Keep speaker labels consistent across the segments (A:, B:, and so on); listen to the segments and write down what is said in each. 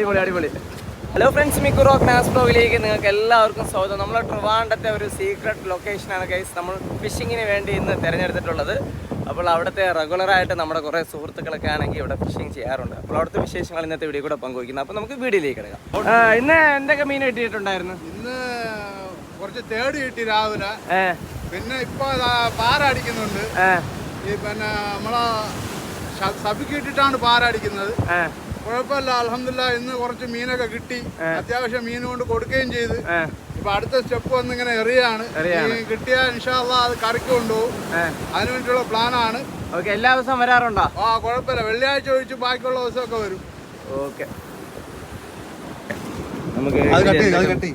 A: അടിപൊളി അടിപൊളി. Hello friends Mikku rock Naz ബ്ലോഗിലേക്ക് നിങ്ങൾക്ക് എല്ലാവർക്കും സ്വാഗതം. നമ്മളെ ട്രിവാണ്ടത്തെ ഒരു സീക്രട്ട് ലൊക്കേഷനാണ് ഗൈസ് നമ്മൾ ഫിഷിങ്ങിന് വേണ്ടി ഇന്ന് തിരഞ്ഞെടുത്തിട്ടുള്ളത്. അപ്പോൾ അവിടുത്തെ റെഗുലറായിട്ട് നമ്മുടെ കുറേ സുഹൃത്തുക്കളൊക്കെ ആണെങ്കിൽ ഇവിടെ ഫിഷിംഗ് ചെയ്യാറുണ്ട്. അപ്പോൾ അവിടുത്തെ വിശേഷങ്ങൾ ഇന്നത്തെ വീഡിയോ കൂടെ പങ്കുവയ്ക്കുന്നത് അപ്പോൾ നമുക്ക് വീഡിയോയിലേക്ക് കിടക്കാം. ഇന്ന് എന്തൊക്കെ മീൻ കിട്ടിയിട്ടുണ്ടായിരുന്നു?
B: ഇന്ന് കുറച്ച് തേട് കിട്ടി രാവിലെ. പിന്നെ ഇപ്പോൾ പാറ അടിക്കുന്നുണ്ട്. പിന്നെ നമ്മളെ സബിക്ക് ഇട്ടിട്ടാണ് പാറ അടിക്കുന്നത്. കുഴപ്പമില്ല അലഹമില്ല ഇന്ന് കുറച്ച് മീനൊക്കെ കിട്ടി. അത്യാവശ്യം മീൻ കൊണ്ട് കൊടുക്കുകയും ചെയ്ത്. ഇപ്പൊ അടുത്ത സ്റ്റെപ്പ് വന്ന് ഇങ്ങനെ എറിയാണ്.
A: കിട്ടിയാൽ
B: ഈ കിട്ടിയ ഇൻഷാല്ല അത് കറിക്ക് കൊണ്ടുപോകും. അതിനു വേണ്ടിയുള്ള പ്ലാനാണ്
A: ഓക്കെ എല്ലാ ദിവസവും വരാറുണ്ടോ?
B: ആ കുഴപ്പമില്ല. വെള്ളിയാഴ്ച ഒഴിച്ച് ബാക്കിയുള്ള ദിവസമൊക്കെ വരും.
A: ഓക്കെ. നമുക്ക് മീനുണ്ട്.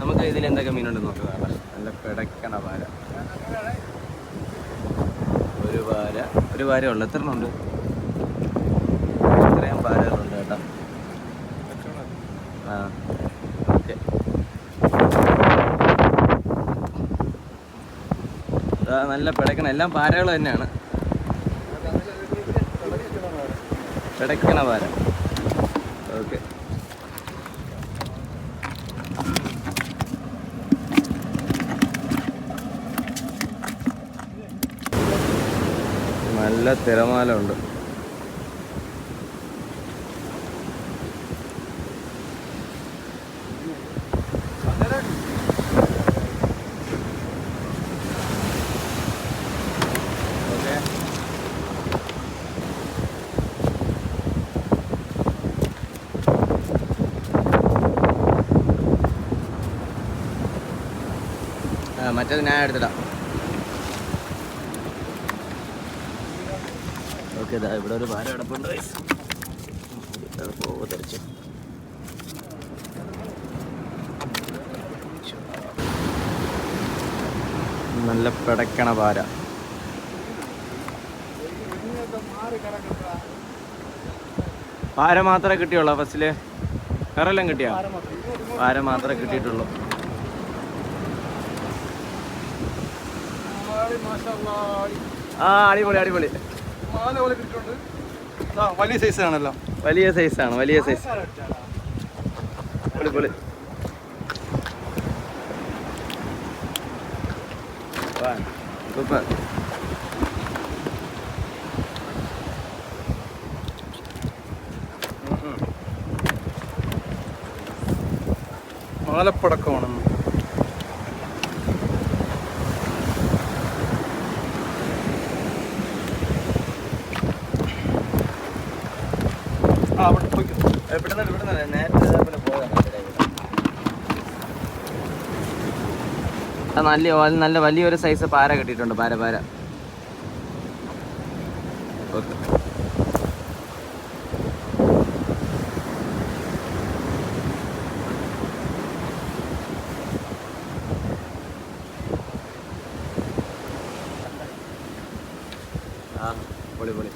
A: നമുക്ക് ഇതിൽ എന്തൊക്കെ മീനുണ്ടെന്ന് നോക്കാം. നല്ല പിടക്കണ ഒരു വാര ഒരു വാര ഉള്ളു എത്ര ഉണ്ട്? പാരകളുണ്ട് കേട്ടോ. ആ. ഓക്കെ. നല്ല പിടക്കണ എല്ലാം പാരകൾ തന്നെയാണ്. പിടക്കണ പാര. ഓക്കെ. നല്ല തിരമാല ഉണ്ട് ഓക്കെ ആ മറ്റേത് ഞാൻ എടുത്തിടാം. ഓക്കെ ഇതാ ഇവിടെ ഒരു ഭാരം കിടപ്പുണ്ട്. പോവുക തിരിച്ച് നല്ല പിടക്കണ പാര പാര മാത്രമേ കിട്ടിയുള്ളൂ ഫസ്റ്റിൽ വേറെല്ലാം കിട്ടിയോ? പാര മാത്രമേ കിട്ടിയിട്ടുള്ളൂ. ആ അടിപൊളി അടിപൊളി.
B: വലിയ സൈസ് ആണല്ലോ.
A: വലിയ സൈസാണ് വലിയ സൈസ് പൊളി സൂപ്പർ.
B: മാലപ്പടക്കമാണെന്ന്. അവിടെ പോയിക്കോ
A: നല്ല നല്ല വലിയൊരു സൈസ് പാര കിട്ടിയിട്ടുണ്ട് പാര പാര. ഓക്കെ. പൊളി പൊളി.